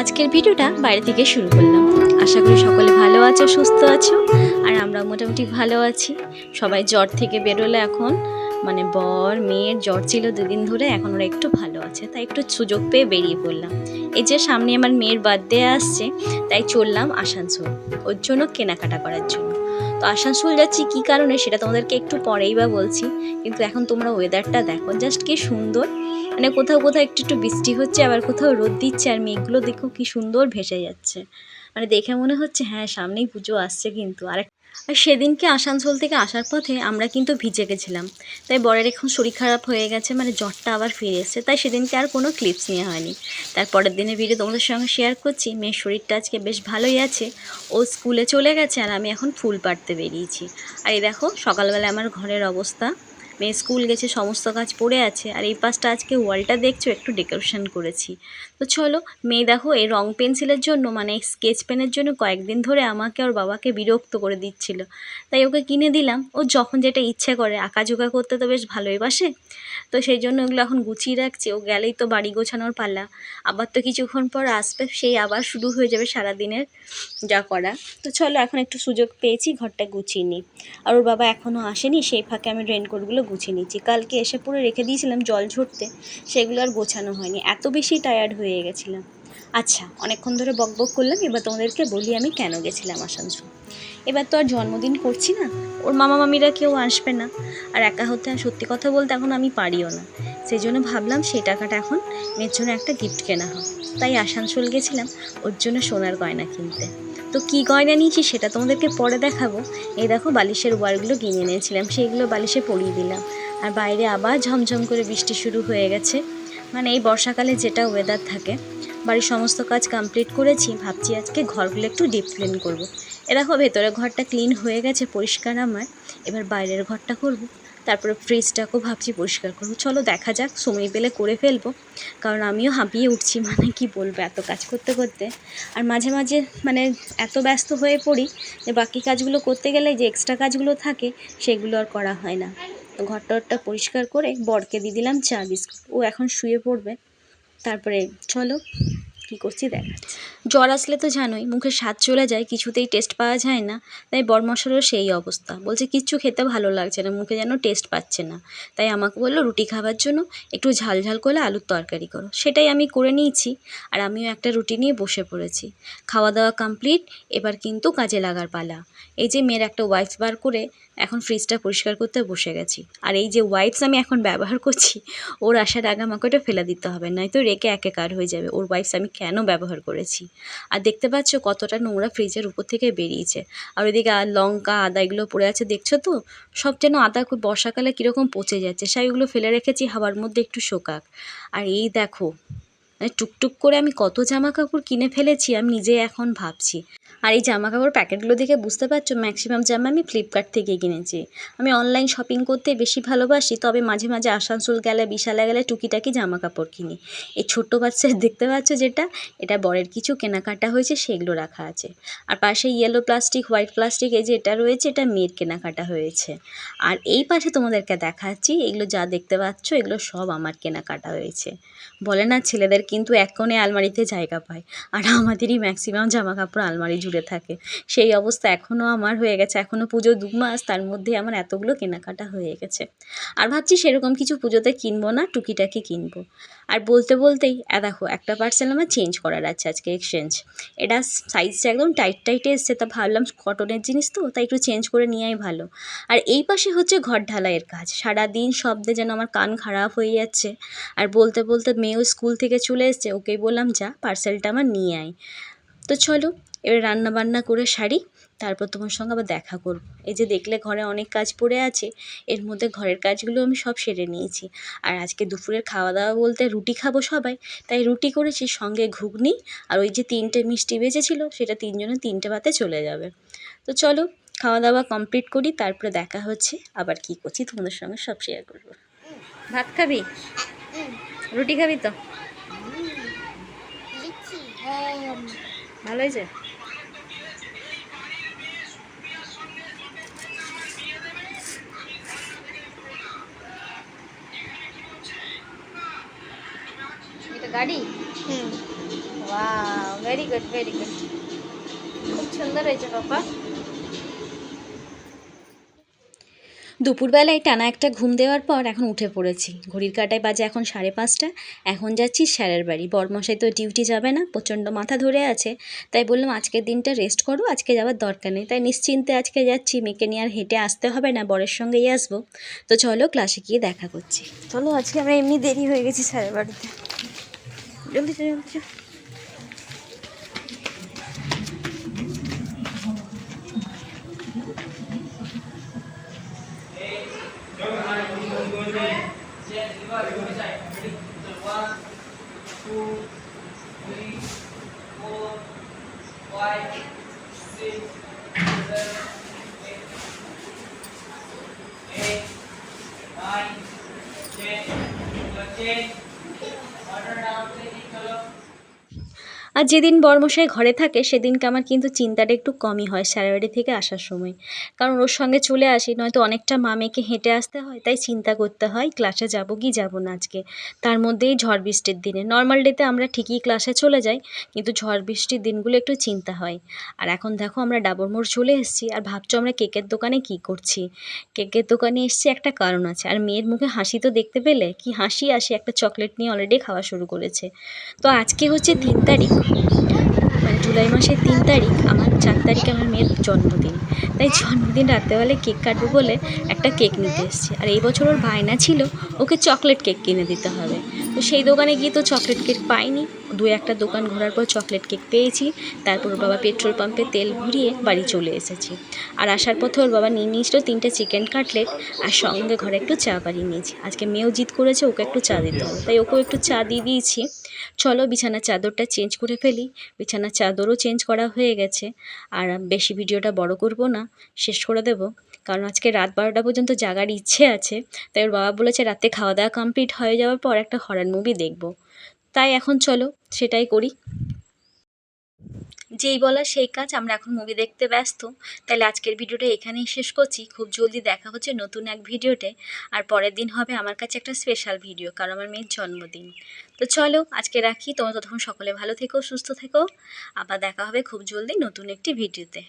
আজকের ভিডিওটা বাইরে থেকে শুরু করলাম। আশা করি সকলে ভালো আছো, সুস্থ আছো, আর আমরা মোটামুটি ভালো আছি। সবাই জ্বর থেকে বেরোলে এখন মানে বর, মেয়ের জ্বর ছিল দুদিন ধরে, এখন ওরা একটু ভালো আছে, তাই একটু সুযোগ পেয়ে বেরিয়ে পড়লাম। এই যে সামনে আমার মেয়ের বার্থডে আসছে, তাই চললাম আসানসোল, ওর জন্য কেনাকাটা করার জন্য। তো আসানসোল যাচ্ছি কী কারণে সেটা তোমাদেরকে একটু পরেই বা বলছি, কিন্তু এখন তোমরা ওয়েদারটা দেখো জাস্ট কি সুন্দর। মানে কোথাও কোথাও একটু একটু বৃষ্টি হচ্ছে, আবার কোথাও রোদ দিচ্ছে আর মেঘগুলো দেখো কি সুন্দর ভেসে যাচ্ছে। মানে দেখে মনে হচ্ছে হ্যাঁ সামনেই পুজো আসছে কিন্তু। আর আর সেদিনকে আসানসোল থেকে আসার পথে আমরা কিন্তু ভিজে গেছিলাম। তাই বরের এখন শরীর খারাপ হয়ে গেছে মানে জ্বরটা আবার ফিরে এসছে। তাই সেদিনকে আর কোনো ক্লিপস নেওয়া হয়নি। তারপরের দিনে ভিডিও তোমাদের সঙ্গে শেয়ার করছি। মেয়ের শরীরটা আজকে বেশ ভালোই আছে। ও স্কুলে চলে গেছে আর আমি এখন ফুল পাড়তে বেরিয়েছি। আর এই দেখো সকালবেলা আমার ঘরের অবস্থা। মেয়ে স্কুল গেছে, সমস্ত কাজ পড়ে আছে আর এই পাশটা আজকে ওয়ালটা দেখছ, একটু ডেকোরেশন করেছি। তো চলো, মেয়ে দেখো, এই রং পেন্সিলের জন্য মানে স্কেচ পেনের জন্য কয়েকদিন ধরে আমাকে ওর বাবাকে বিরক্ত করে দিচ্ছিল। তাই ওকে কিনে দিলাম, ও যখন যেটা ইচ্ছে করে আঁকাঝোঁকা করতে তো বেশ ভালোই বাসে। তো সেই জন্য ওগুলো এখন গুছিয়ে রাখছি, ও গেলেই তো বাড়ি গোছানোর পাল্লা আবার তো কিছুক্ষণ পর আসবে, সেই আবার শুরু হয়ে যাবে সারাদিনের যা করা। তো চলো, এখন একটু সুযোগ পেয়েছি, ঘরটা গুছিয়ে নিই। আর ওর বাবা এখনও আসেনি, সেই ফাঁকে আমি রেনকোটগুলো গুছিয়ে নিচ্ছি কালকে এসে পুরো রেখে দিয়েছিলাম জল ঝরতে, সেগুলো আর গোছানো হয়নি। এত বেশি টায়ার্ড হয়ে গেছিলাম। আচ্ছা অনেকক্ষণ ধরে বক বক করলাম, এবার তোমাদেরকে বলি আমি কেন গেছিলাম আসানসোল। এবার তো আর জন্মদিন করছি না, ওর মামা মামিরা কেউ আসবে না। আর একা হতে সত্যি কথা বলতে এখন আমি পারিও না। সেই জন্য ভাবলাম সেই টাকাটা এখন মেয়ের জন্য একটা গিফট কেনা হোক। তাই আসানসোল গেছিলাম, ওর জন্য সোনার গয়না কিনতে। তো কি গয়না নিয়েছি সেটা তোমাদেরকে পরে দেখাবো। এই দেখো বালিশের ওয়ারগুলো কিনে নিয়েছিলাম, সেইগুলো বালিশে পরিয়ে দিলাম। আর বাইরে আবার ঝমঝম করে বৃষ্টি শুরু হয়ে গেছে। মানে এই বর্ষাকালে যেটা ওয়েদার থাকে, বাড়ির সমস্ত কাজ কমপ্লিট করেছি, ভাবছি আজকে ঘরগুলো একটু ডিপ ক্লিন করব। এ দেখো ভেতরে ঘরটা ক্লিন হয়ে গেছে, পরিষ্কার আমার। এবার বাইরের ঘরটা করব। তারপরে ফ্রিজটাকেও ভাবছি পরিষ্কার করব। চলো দেখা যাক, সময় পেলে করে ফেলব। কারণ আমিও হাঁপিয়ে উঠছি মানে কি বলব, এত কাজ করতে করতে। আর মাঝে মাঝে মানে এত ব্যস্ত হয়ে পড়ি যে বাকি কাজগুলো করতে গেলে যে এক্সট্রা কাজগুলো থাকে, সেগুলো আর করা হয় না। তো ঘরটা পরিষ্কার করে বরকে দিয়ে দিলাম চা, বিস্কুট। ও এখন শুয়ে পড়বে। তারপরে চলো কী করছি দেখা জ্বর আসলে তো জানোই, মুখে স্বাদ চলে যায়, কিছুতেই টেস্ট পাওয়া যায় না। তাই বরমশারও সেই অবস্থা। বলছে, কিচ্ছু খেতে ভালো লাগছে না, মুখে যেন টেস্ট পাচ্ছে না। তাই আমাকে বলল, রুটি খাবার জন্য একটু ঝাল ঝাল করে আলুর তরকারি করো। সেটাই আমি করে নিয়েছি আর আমিও একটা রুটি নিয়ে বসে পড়েছি। খাওয়া দাওয়া কমপ্লিট এবার কিন্তু কাজে লাগার পালা। এই যে মেয়ের একটা ওয়াইপস বার করে এখন ফ্রিজটা পরিষ্কার করতে বসে গেছি। আর এই যে ওয়াইপস আমি এখন ব্যবহার করছি, ওর আসার আগে আমাকে ওটা ফেলে দিতে হবে, নয়তো রেখে একাকার হয়ে যাবে। ওর ওয়াইপস আমি কেন ব্যবহার করেছি? আর দেখতে পাচ্ছ কতটা নোংরা ফ্রিজের উপর থেকে বেরিয়েছে। আর ওইদিকে আর লঙ্কা, আদা এগুলো পড়ে আছে, দেখছ তো? সব যেন আদা খুব বর্ষাকালে কীরকম পচে যাচ্ছে। সেইগুলো ফেলে রেখেছি, হাওয়ার মধ্যে একটু শোকাক। আর এই দেখো টুকটুক করে আমি কত জামা কাপড় কিনে ফেলেছি, আমি নিজে এখন ভাবছি। আর এই জামা কাপড় প্যাকেটগুলো দেখে বুঝতে পারছ ম্যাক্সিমাম জামা আমি ফ্লিপকার্ট থেকে কিনেছি। আমি অনলাইন শপিং করতে বেশি ভালোবাসি, তবে মাঝে মাঝে আসানসোল গেলে, বিশালে গেলে টুকিটাকি জামা কাপড় কিনি। এই ছোট্ট বাচ্চা দেখতে পাচ্ছ যেটা, এটা বরের কিছু কেনাকাটা হয়েছে, সেগুলো রাখা আছে। আর পাশে ইয়েলো প্লাস্টিক হোয়াইট প্লাস্টিক এই যে এটা রয়েছে, এটা মেয়ের কেনাকাটা হয়েছে। আর এই পাশে তোমাদেরকে দেখাচ্ছি, এগুলো যা দেখতে পাচ্ছ, এগুলো সব আমার কেনাকাটা হয়েছে। বলে না ছেলেদের কিন্তু এক কোণে আলমারিতে জায়গা পায়। আর আমাদেরই ম্যাক্সিমাম জামা কাপড় আলমারি জুড়ে থাকে। সেই অবস্থা এখনও আমার হয়ে গেছে। এখনও পুজো দু মাস, তার মধ্যে আমার এতগুলো কেনাকাটা হয়ে গেছে। আর ভাবছি সেরকম কিছু পুজোতে কিনবো না, টুকিটাকি কিনবো। আর বলতে বলতেই দেখো, একটা পার্সেল আমার চেঞ্জ করার আছে আজকে এক্সচেঞ্জ এটা সাইজটা একদম টাইট টাইটে এসছে, তা ভাবলাম কটনের জিনিস তো, তাই একটু চেঞ্জ করে নেওয়াই ভালো। আর এই পাশে হচ্ছে ঘর ঢালাইয়ের কাজ। সারাদিন শব্দে যেন আমার কান খারাপ হয়ে যাচ্ছে। আর বলতে বলতে মেয়েও স্কুল থেকে চলে এসছে, ওকেই বললাম, যা পার্সেলটা আমার নিয়ে আয়। তো চলো, এবার রান্না বান্না করে সারি। তারপর তোমার সঙ্গে আবার দেখা করব। এই যে দেখলে ঘরে অনেক কাজ পড়ে আছে এর মধ্যে ঘরের কাজগুলো আমি সব সেরে নিয়েছি। আর আজকে দুপুরের খাওয়া দাওয়া বলতে রুটি খাব সবাই তাই রুটি করেছি সঙ্গে ঘুগনি আর ওই যে তিনটে মিষ্টি বেজেছিল সেটা তিনজনে তিনটে ভাতে চলে যাবে। তো চলো খাওয়া দাওয়া কমপ্লিট করি তারপরে দেখা হচ্ছে আবার কি করছি তোমাদের সঙ্গে সব শেয়ার করব। ভাত খাবি? রুটি খাবি তো? ভালো হয়েছে এটা গাড়ি হুম wow very good very good খুব সুন্দর হয়েছে পাপা দুপুরবেলায় টানা একটা ঘুম দেওয়ার পর এখন উঠে পড়েছি। ঘড়ির কাটায় বাজে এখন সাড়ে পাঁচটা। এখন যাচ্ছি স্যারের বাড়ি। বরমশাই তো ডিউটি যাবে না প্রচণ্ড মাথা ধরে আছে। তাই বললাম আজকের দিনটা রেস্ট করো আজকে যাওয়ার দরকার নেই। তাই নিশ্চিন্তে আজকে যাচ্ছি। মেয়েকে নিয়ে আর হেঁটে আসতে হবে না বরের সঙ্গেই আসব। তো চলো ক্লাসে গিয়ে দেখা করছি। চলো আজকে আমরা এমনি দেরি হয়ে গেছি স্যারের বাড়িতে। জলদি চল জলদি চল আর যেদিন বর্মশাই ঘরে থাকে, সেদিনকে আমার কিন্তু চিন্তাটা একটু কমই হয় স্যারের বাড়ি থেকে আসার সময়। কারণ ওর সঙ্গে চলে আসি, নয়তো অনেকটা মা মেয়েকে হেঁটে আসতে হয়, তাই চিন্তা করতে হয়, ক্লাসে যাব কি যাব না আজকে। তার মধ্যেই ঝড় বৃষ্টির দিনে। নর্মাল ডেতে আমরা ঠিকই ক্লাসে চলে যাই, কিন্তু ঝড় বৃষ্টির দিনগুলো একটু চিন্তা হয়। আর এখন দেখো আমরা ডাবর মোড় চলে এসেছি, আর ভাবছ আমরা কেকের দোকানে কি করছি? কেকের দোকানে এসেছি, একটা কারণ আছে। আর মেয়ের মুখে হাসি তো দেখতে পেলে? কি হাসি আসে একটা চকলেট নিয়ে অলরেডি খাওয়া শুরু করেছে। তো আজকে হচ্ছে তিন তারিখ মানে জুলাই মাসের তিন তারিখ, আমার চার তারিখে আমার মেয়ের জন্মদিন। তাই জন্মদিন রাত্রেবেলায় কেক কাটবো বলে একটা কেক নিতে এসেছি। আর এই বছর ওর বায়না ছিল, ওকে চকলেট কেক কিনে দিতে হবে। তো সেই দোকানে গিয়ে তো চকলেট কেক পাইনি। দু একটা দোকান ঘোরার পর চকলেট কেক পেয়েছি। তারপর ওর বাবা পেট্রোল পাম্পে তেল ভরিয়ে বাড়ি চলে এসেছি। আর আসার পথে ওর বাবা নিয়ে নিয়েছিল তিনটে চিকেন কাটলেট আর সঙ্গে ঘরে একটু চা বানিয়ে নিয়েছি। আজকে মেয়েও জিদ করেছে, ওকে একটু চা দিতে হবে। তাই ওকেও একটু চা দিয়ে দিয়েছি। চলো বিছানার চাদরটা চেঞ্জ করে ফেলি। বিছানার চাদরও চেঞ্জ করা হয়ে গেছে। আর বেশি ভিডিওটা বড় করব না, শেষ করে দেব। কারণ আজকে রাত বারোটা পর্যন্ত জাগার ইচ্ছে আছে, তাই ওর বাবা বলেছে রাতে খাওয়া দাওয়া কমপ্লিট হয়ে যাওয়ার পর একটা হরার মুভি দেখব। তাই এখন চলো, সেটাই করি। যেই বলা সেই কাজ, আমরা এখন মুভি দেখতে ব্যস্ত। তাহলে আজকের ভিডিওটা এখানেই শেষ করছি। খুব জলদি দেখা হচ্ছে নতুন এক ভিডিওতে আর পরের দিন হবে আমার কাছে একটা স্পেশাল ভিডিও কারণ আমার মেয়ের জন্মদিন। তো চলো, আজকে রাখি। তোমরা ততক্ষণ সকলে ভালো থেকো, সুস্থ থেকো। আবার দেখা হবে খুব জলদি নতুন একটি ভিডিওতে